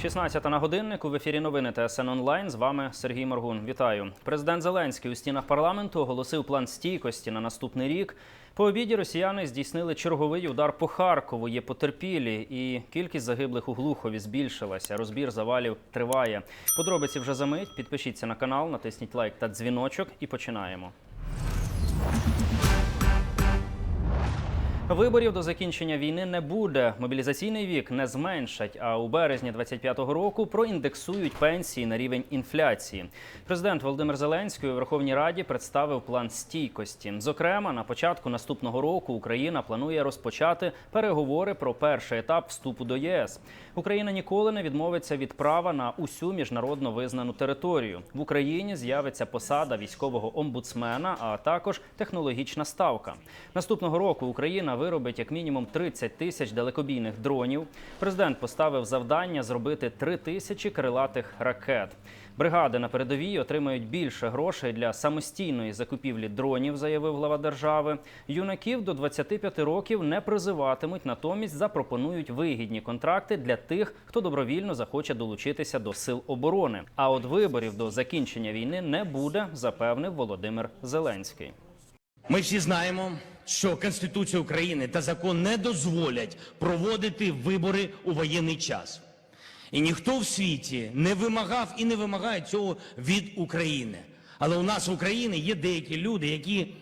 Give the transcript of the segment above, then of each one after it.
16 на годиннику в ефірі новини ТСН онлайн. З вами Сергій Моргун. Вітаю. Президент Зеленський у стінах парламенту оголосив план стійкості на наступний рік. По обіді росіяни здійснили черговий удар по Харкову. Є потерпілі, і кількість загиблих у Глухові збільшилася. Розбір завалів триває. Подробиці вже за мить. Підпишіться на канал, натисніть лайк та дзвіночок, і починаємо. Виборів до закінчення війни не буде. Мобілізаційний вік не зменшать. А у березні 25-го року проіндексують пенсії на рівень інфляції. Президент Володимир Зеленський у Верховній Раді представив план стійкості. Зокрема, на початку наступного року Україна планує розпочати переговори про перший етап вступу до ЄС. Україна ніколи не відмовиться від права на усю міжнародно визнану територію. В Україні з'явиться посада військового омбудсмена, а також технологічна ставка. Наступного року Україна виробить як мінімум 30 тисяч далекобійних дронів. Президент поставив завдання зробити 3 тисячі крилатих ракет. Бригади на передовій отримають більше грошей для самостійної закупівлі дронів, заявив глава держави. Юнаків до 25 років не призиватимуть, натомість запропонують вигідні контракти для тих, хто добровільно захоче долучитися до сил оборони. А от виборів до закінчення війни не буде, запевнив Володимир Зеленський. Ми всі знаємо, що Конституція України та закон не дозволять проводити вибори у воєнний час. І ніхто в світі не вимагав і не вимагає цього від України. Але у нас в Україні є деякі люди, які,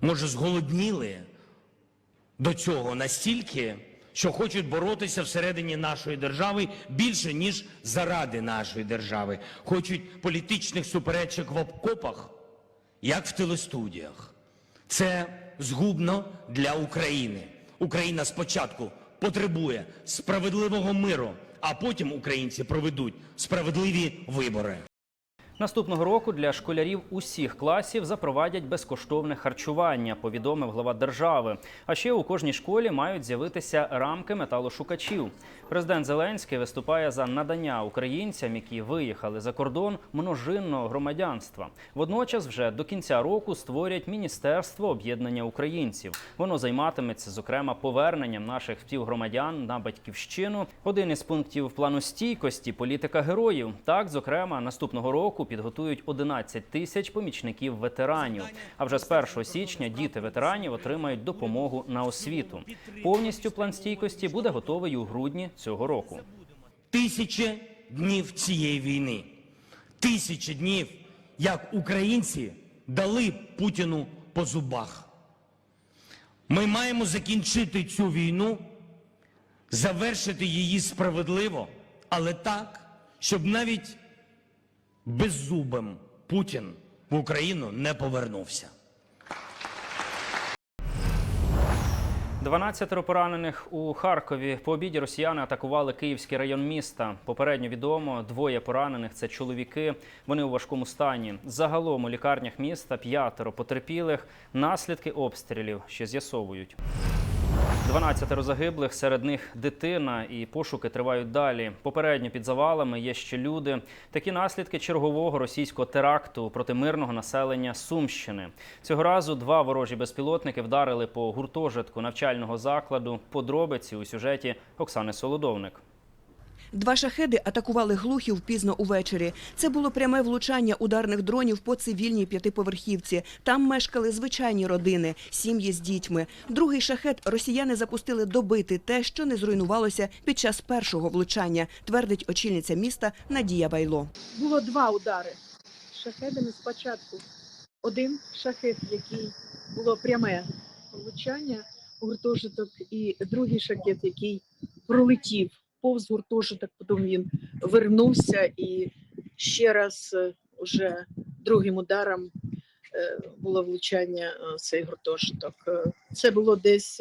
може, зголодніли до цього настільки, що хочуть боротися всередині нашої держави більше, ніж заради нашої держави. Хочуть політичних суперечок в окопах, як в телестудіях. Це згубно для України. Україна спочатку потребує справедливого миру, а потім українці проведуть справедливі вибори. Наступного року для школярів усіх класів запровадять безкоштовне харчування, повідомив глава держави. А ще у кожній школі мають з'явитися рамки металошукачів. Президент Зеленський виступає за надання українцям, які виїхали за кордон, множинного громадянства. Водночас, вже до кінця року створять міністерство об'єднання українців. Воно займатиметься зокрема поверненням наших співгромадян на батьківщину. Один із пунктів плану стійкості політика героїв. Так, зокрема, наступного року підготують 11 тисяч помічників ветеранів. А вже з 1 січня діти ветеранів отримають допомогу на освіту. Повністю план стійкості буде готовий у грудні цього року. Тисячі днів цієї війни. Тисячі днів, як українці дали Путіну по зубах. Ми маємо закінчити цю війну, завершити її справедливо, але так, щоб навіть беззубим Путін в Україну не повернувся. 12 поранених у Харкові. По обіді росіяни атакували Київський район міста. Попередньо відомо, двоє поранених це чоловіки. Вони у важкому стані. Загалом у лікарнях міста п'ятеро потерпілих. Наслідки обстрілів ще з'ясовують. 12 загиблих, серед них дитина, і пошуки тривають далі. Попередньо під завалами є ще люди. Такі наслідки чергового російського теракту проти мирного населення Сумщини. Цього разу два ворожі безпілотники вдарили по гуртожитку навчального закладу. Подробиці у сюжеті Оксани Солодовник. Два шахеди атакували глухів пізно увечері. Це було пряме влучання ударних дронів по цивільній п'ятиповерхівці. Там мешкали звичайні родини, сім'ї з дітьми. Другий шахет росіяни запустили добити те, що не зруйнувалося під час першого влучання, твердить очільниця міста Надія Байло. було два удари шахедами спочатку. Один шахет, який було пряме влучання у гуртожиток, і другий шахет, який пролетів повз гуртожиток, потім він вернувся і ще раз е, уже другим ударом е, було влучання е, цей гуртожиток. Це було десь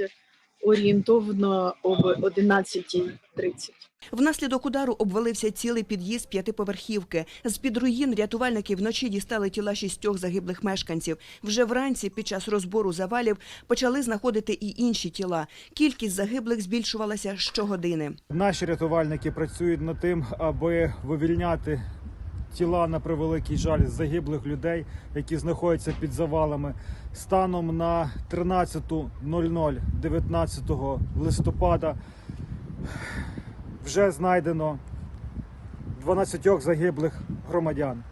орієнтовно об 11.30. Внаслідок удару обвалився цілий під'їзд п'ятиповерхівки. З-під руїн рятувальники вночі дістали тіла шістьох загиблих мешканців. Вже вранці під час розбору завалів почали знаходити і інші тіла. Кількість загиблих збільшувалася щогодини. Наші рятувальники працюють над тим, аби вивільняти тіла на превеликий жаль загиблих людей, які знаходяться під завалами. Станом на 13.00 19 листопада вже знайдено 12 загиблих громадян.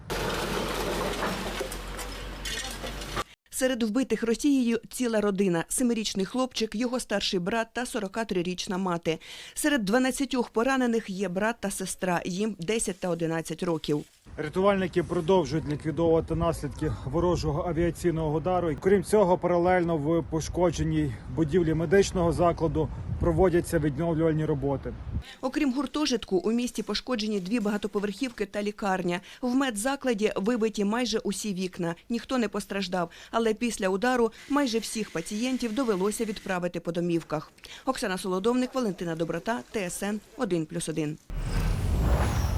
Серед вбитих Росією ціла родина: семирічний хлопчик, його старший брат та 43-річна мати. Серед 12 поранених є брат та сестра. Їм 10 та 11 років. Рятувальники продовжують ліквідовувати наслідки ворожого авіаційного удару. Крім цього, паралельно в пошкодженій будівлі медичного закладу проводяться відновлювальні роботи. Окрім гуртожитку, у місті пошкоджені дві багатоповерхівки та лікарня. В медзакладі вибиті майже усі вікна. Ніхто не постраждав, але після удару майже всіх пацієнтів довелося відправити по домівках. Оксана Солодовник, Валентина Доброта, ТСН 1+,1.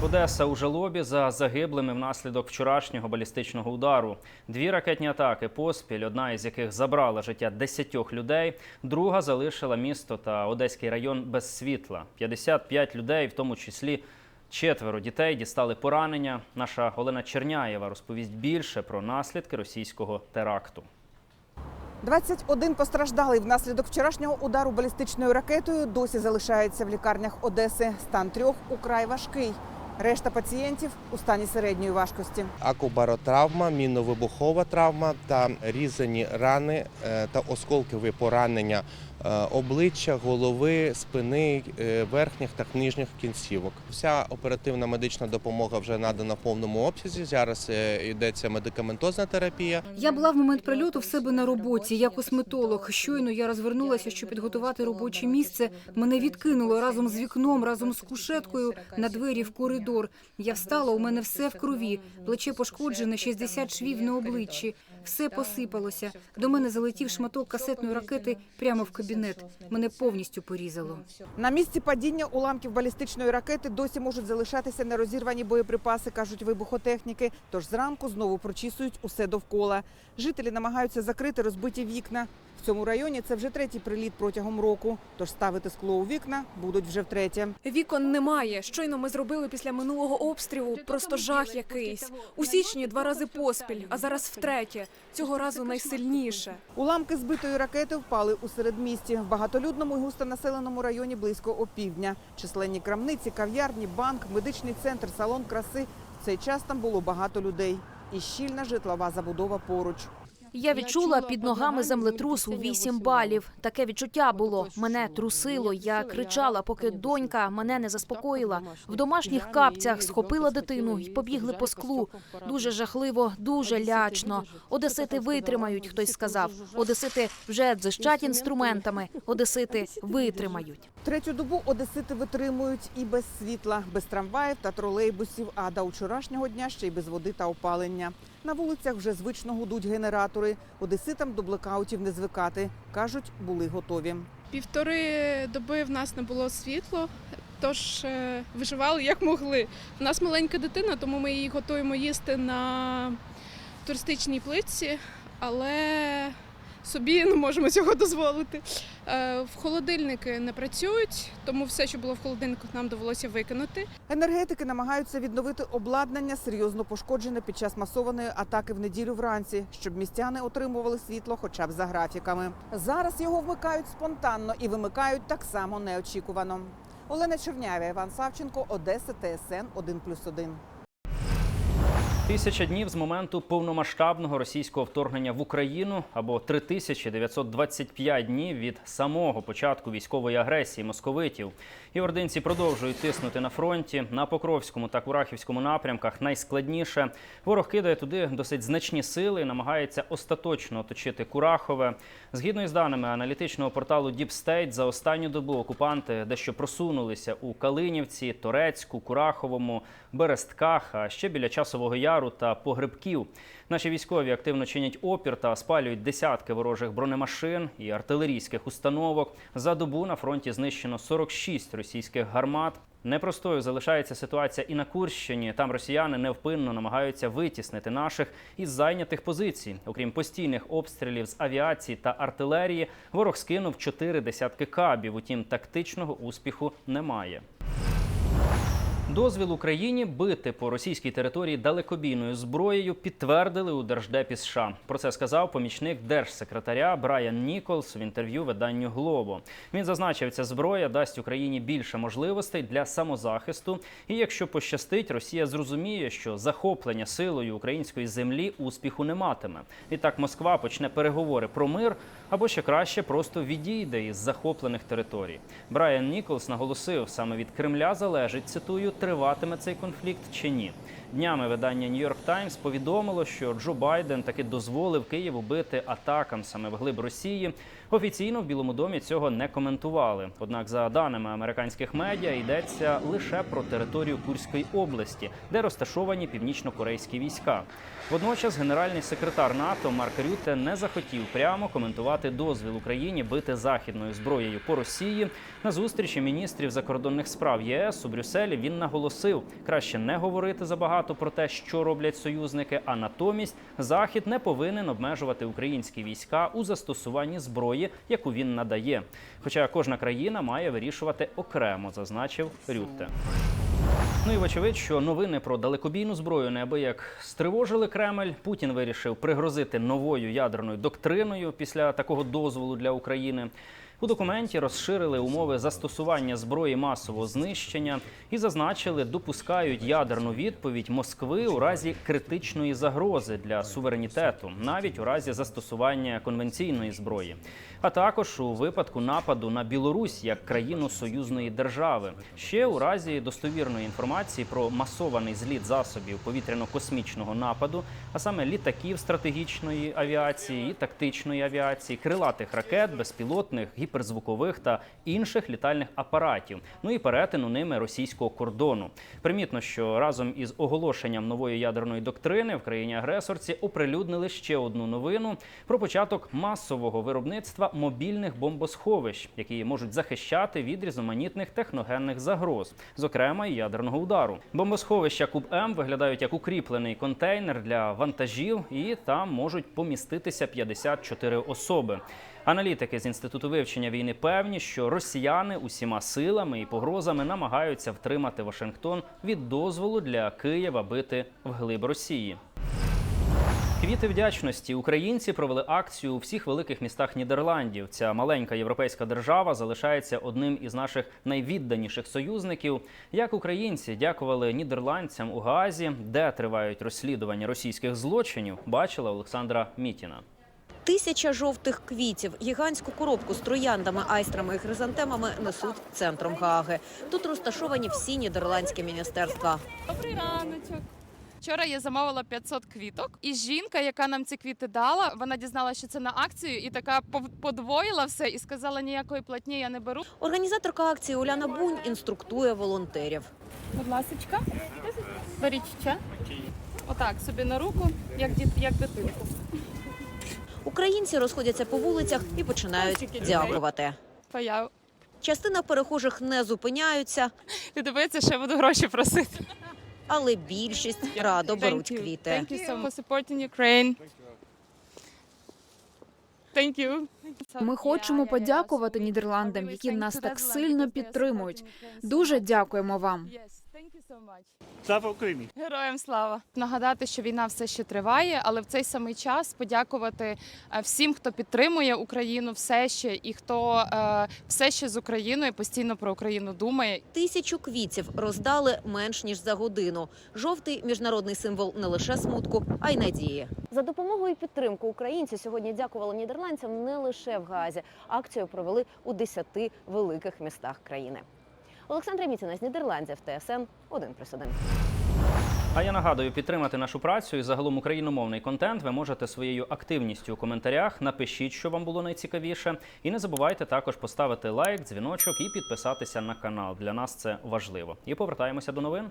Одеса у жалобі за загиблими внаслідок вчорашнього балістичного удару. Дві ракетні атаки поспіль, одна із яких забрала життя десятьох людей, друга залишила місто та Одеський район без світла. 55 людей, в тому числі четверо дітей, дістали поранення. Наша Олена Черняєва розповість більше про наслідки російського теракту. 21 постраждалий внаслідок вчорашнього удару балістичною ракетою досі залишається в лікарнях Одеси. Стан трьох украй важкий. Решта пацієнтів у стані середньої важкості. акубаротравма, міновибухова травма та різані рани е, та осколкові поранення обличчя, голови, спини, е, верхніх та нижніх кінцівок. Вся оперативна медична допомога вже надана в повному обсязі. Зараз е, йдеться медикаментозна терапія. Я була в момент прильоту в себе на роботі. Я косметолог. Щойно я розвернулася, щоб підготувати робоче місце. Мене відкинуло разом з вікном, разом з кушеткою на двері в коридор. Я встала, у мене все в крові. Плече пошкоджене, 60 швів на обличчі. Все посипалося. До мене залетів шматок касетної ракети прямо в кабінет. Мене повністю порізало. На місці падіння уламків балістичної ракети досі можуть залишатися нерозірвані боєприпаси, кажуть вибухотехніки. Тож зранку знову прочісують усе довкола. Жителі намагаються закрити розбиті вікна. В цьому районі це вже третій приліт протягом року. Тож ставити скло у вікна будуть вже втретє. Вікон немає. Щойно ми зробили після минулого обстрілу. Просто жах якийсь. У січні два рази поспіль, а зараз втретє. Цього разу найсильніше. Уламки збитої ракети впали у середмісті в багатолюдному і густонаселеному районі близько опівдня. Численні крамниці, кав'ярні, банк, медичний центр, салон краси. В цей час там було багато людей. І щільна житлова забудова поруч. Я відчула під ногами землетрус у 8 балів. Таке відчуття було. Мене трусило. Я кричала, поки донька мене не заспокоїла. В домашніх капцях схопила дитину і побігли по склу. Дуже жахливо, дуже лячно. Одесити витримають. Хтось сказав. Одесити вже дзищать інструментами. Одесити витримають. Третю добу одесити витримують і без світла, без трамваїв та тролейбусів, а до вчорашнього дня ще й без води та опалення. На вулицях вже звично гудуть генератори. Одеситам до блекаутів не звикати. Кажуть, були готові. Півтори доби в нас не було світло, тож е, виживали як могли. У нас маленька дитина, тому ми її готуємо їсти на туристичній плитці, але собі не можемо цього дозволити. Е, В холодильники не працюють, тому все, що було в холодильнику, нам довелося викинути. Енергетики намагаються відновити обладнання, серйозно пошкоджене під час масованої атаки в неділю вранці, щоб містяни отримували світло хоча б за графіками. Зараз його вмикають спонтанно і вимикають так само неочікувано. Олена Чернява, Іван Савченко, Одеса, ТСН 1+,1. Тисяча днів з моменту повномасштабного російського вторгнення в Україну або 3925 днів від самого початку військової агресії московитів. І ординці продовжують тиснути на фронті на Покровському та Курахівському напрямках. Найскладніше ворог кидає туди досить значні сили, і намагається остаточно оточити Курахове. Згідно із даними аналітичного порталу State, за останню добу окупанти дещо просунулися у Калинівці, Торецьку, Кураховому, Берестках, а ще біля часового яру та погребків. Наші військові активно чинять опір та спалюють десятки ворожих бронемашин і артилерійських установок. За добу на фронті знищено 46 російських гармат. Непростою залишається ситуація і на Курщині. Там росіяни невпинно намагаються витіснити наших із зайнятих позицій. Окрім постійних обстрілів з авіації та артилерії, ворог скинув чотири десятки кабів. Утім, тактичного успіху немає. Дозвіл Україні бити по російській території далекобійною зброєю підтвердили у Держдепі США. Про це сказав помічник держсекретаря Брайан Ніколс в інтерв'ю виданню Глобо. Він зазначив, ця зброя дасть Україні більше можливостей для самозахисту. І якщо пощастить, Росія зрозуміє, що захоплення силою української землі успіху не матиме. Відтак Москва почне переговори про мир або ще краще просто відійде із захоплених територій. Брайан Ніколс наголосив, саме від Кремля залежить цитую, триватиме цей конфлікт чи ні. Днями видання New York Times повідомило, що Джо Байден таки дозволив Києву бити атакам саме вглиб Росії. Офіційно в Білому домі цього не коментували. Однак, за даними американських медіа, йдеться лише про територію Курської області, де розташовані північно-корейські війська. Водночас, генеральний секретар НАТО Марк Рюте не захотів прямо коментувати дозвіл Україні бити західною зброєю по Росії. На зустрічі міністрів закордонних справ ЄС у Брюсселі він наголосив, краще не говорити забагато про те, що роблять союзники, а натомість Захід не повинен обмежувати українські війська у застосуванні зброї, яку він надає. Хоча кожна країна має вирішувати окремо, зазначив Рютте. Ну і вочевидь, що новини про далекобійну зброю неабияк стривожили Кремль. Путін вирішив пригрозити новою ядерною доктриною після такого дозволу для України. У документі розширили умови застосування зброї масового знищення і зазначили, допускають ядерну відповідь Москви у разі критичної загрози для суверенітету, навіть у разі застосування конвенційної зброї, а також у випадку нападу на Білорусь як країну союзної держави, ще у разі достовірної інформації про масований зліт засобів повітряно-космічного нападу, а саме літаків стратегічної авіації і тактичної авіації, крилатих ракет, безпілотних, гіперзвукових та інших літальних апаратів, ну і перетину ними російського кордону. Примітно, що разом із оголошенням нової ядерної доктрини в країні агресорці оприлюднили ще одну новину про початок масового виробництва мобільних бомбосховищ, які можуть захищати від різноманітних техногенних загроз, зокрема і ядерного удару. Бомбосховища Куб М виглядають як укріплений контейнер для вантажів, і там можуть поміститися 54 особи. Аналітики з інституту вивчення війни певні, що росіяни усіма силами і погрозами намагаються втримати Вашингтон від дозволу для Києва бити вглиб Росії. Квіти вдячності українці провели акцію у всіх великих містах Нідерландів. Ця маленька європейська держава залишається одним із наших найвідданіших союзників. Як українці дякували нідерландцям у Гаазі, де тривають розслідування російських злочинів, бачила Олександра Мітіна. Тисяча жовтих квітів, гігантську коробку з трояндами, айстрами і хризантемами несуть центром Гааги. Тут розташовані всі нідерландські міністерства. Добрий раночок. Вчора я замовила 500 квіток, і жінка, яка нам ці квіти дала, вона дізналася, що це на акцію, і така подвоїла все і сказала, ніякої платні я не беру. Організаторка акції Уляна Бунь інструктує волонтерів. Будь ласочка, беріть ще. Отак собі на руку, як діт, як дитинку. Українці розходяться по вулицях і починають дякувати. Паяв. Частина перехожих не зупиняються, І дивиться, що я буду гроші просити. але більшість радо беруть квіти. Thank you so much for supporting Ukraine. Thank you. Ми хочемо подякувати Нідерландам, які нас так сильно підтримують. Дуже дякуємо вам. So much. Слава Україні! Героям слава! Нагадати, що війна все ще триває, але в цей самий час подякувати е, всім, хто підтримує Україну, все ще і хто е, все ще з Україною постійно про Україну думає. Тисячу квітів роздали менш ніж за годину. Жовтий міжнародний символ не лише смутку, а й надії. За допомогою і підтримку українці сьогодні дякували нідерландцям не лише в Газі. Акцію провели у 10 великих містах країни. Олександра Міціна з Нідерландів, ТСН 1+,1. А я нагадую, підтримати нашу працю і загалом україномовний контент ви можете своєю активністю у коментарях. Напишіть, що вам було найцікавіше, і не забувайте також поставити лайк, дзвіночок і підписатися на канал. Для нас це важливо. І повертаємося до новин.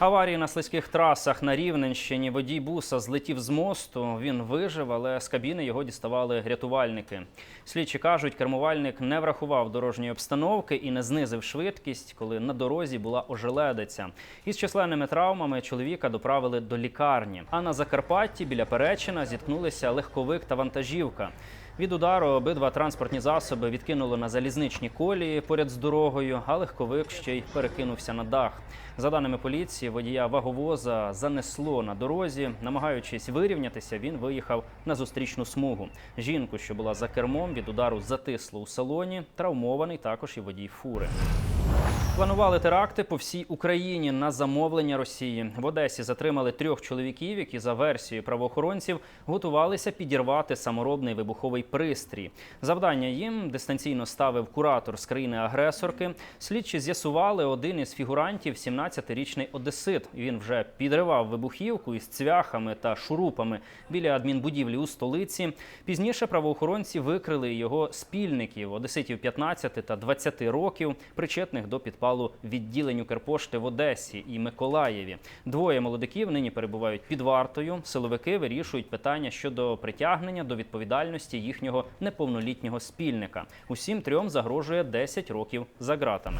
Аварії на слизьких трасах на Рівненщині. Водій буса злетів з мосту. Він вижив, але з кабіни його діставали рятувальники. Слідчі кажуть, кермувальник не врахував дорожньої обстановки і не знизив швидкість, коли на дорозі була ожеледиця. Із численними травмами чоловіка доправили до лікарні. А на Закарпатті біля Перечина зіткнулися легковик та вантажівка. Від удару обидва транспортні засоби відкинули на залізничні колії поряд з дорогою, а легковик ще й перекинувся на дах. За даними поліції, водія ваговоза занесло на дорозі. Намагаючись вирівнятися, він виїхав на зустрічну смугу. Жінку, що була за кермом, від удару затисло у салоні. Травмований також і водій фури. Планували теракти по всій Україні на замовлення Росії. В Одесі затримали трьох чоловіків, які за версією правоохоронців готувалися підірвати саморобний вибуховий пристрій. Завдання їм дистанційно ставив куратор з країни-агресорки. Слідчі з'ясували, один із фігурантів 17-річний одесит. Він вже підривав вибухівку із цвяхами та шурупами біля адмінбудівлі у столиці. Пізніше правоохоронці викрили його спільників одеситів 15 та 20 років, причетних до підпалу відділень Укрпошти в Одесі і Миколаєві. Двоє молодиків нині перебувають під вартою. Силовики вирішують питання щодо притягнення до відповідальності їхнього неповнолітнього спільника. Усім трьом загрожує 10 років за ґратами.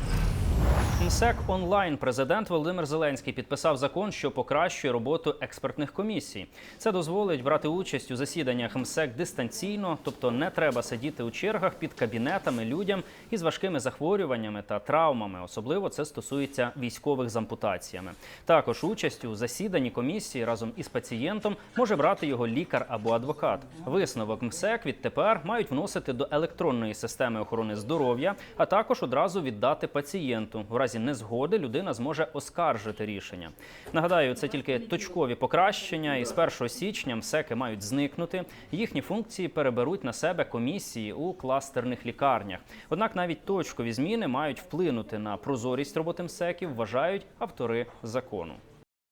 МСЕК онлайн президент Володимир Зеленський підписав закон, що покращує роботу експертних комісій. Це дозволить брати участь у засіданнях МСЕК дистанційно, тобто не треба сидіти у чергах під кабінетами людям із важкими захворюваннями та травмами. Особливо це стосується військових з ампутаціями. Також участь у засіданні комісії разом із пацієнтом може брати його лікар або адвокат. Висновок МСЕК відтепер мають вносити до електронної системи охорони здоров'я, а також одразу віддати пацієнту. В разі незгоди людина зможе оскаржити рішення. Нагадаю, це тільки точкові покращення, і з 1 січня МСЕКи мають зникнути. Їхні функції переберуть на себе комісії у кластерних лікарнях. Однак навіть точкові зміни мають вплинути на прозорість роботи МСЕКів, вважають автори закону.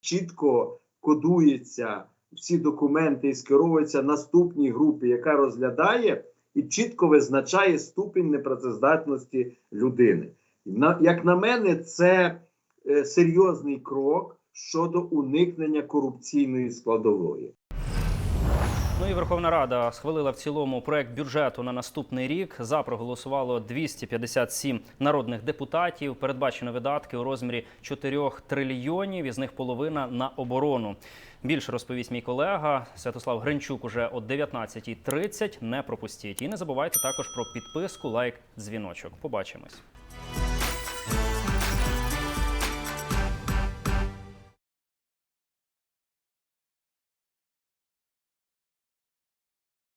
чітко кодується всі документи і скеровується наступній групі, яка розглядає і чітко визначає ступінь непрацездатності людини. На, як на мене, це е, серйозний крок щодо уникнення корупційної складової. Ну і Верховна Рада схвалила в цілому проект бюджету на наступний рік. За проголосувало 257 народних депутатів. Передбачено видатки у розмірі 4 трильйонів. Із них половина на оборону. Більше розповість мій колега Святослав Гринчук уже о 19.30. Не пропустіть. І не забувайте також про підписку, лайк, дзвіночок. Побачимось.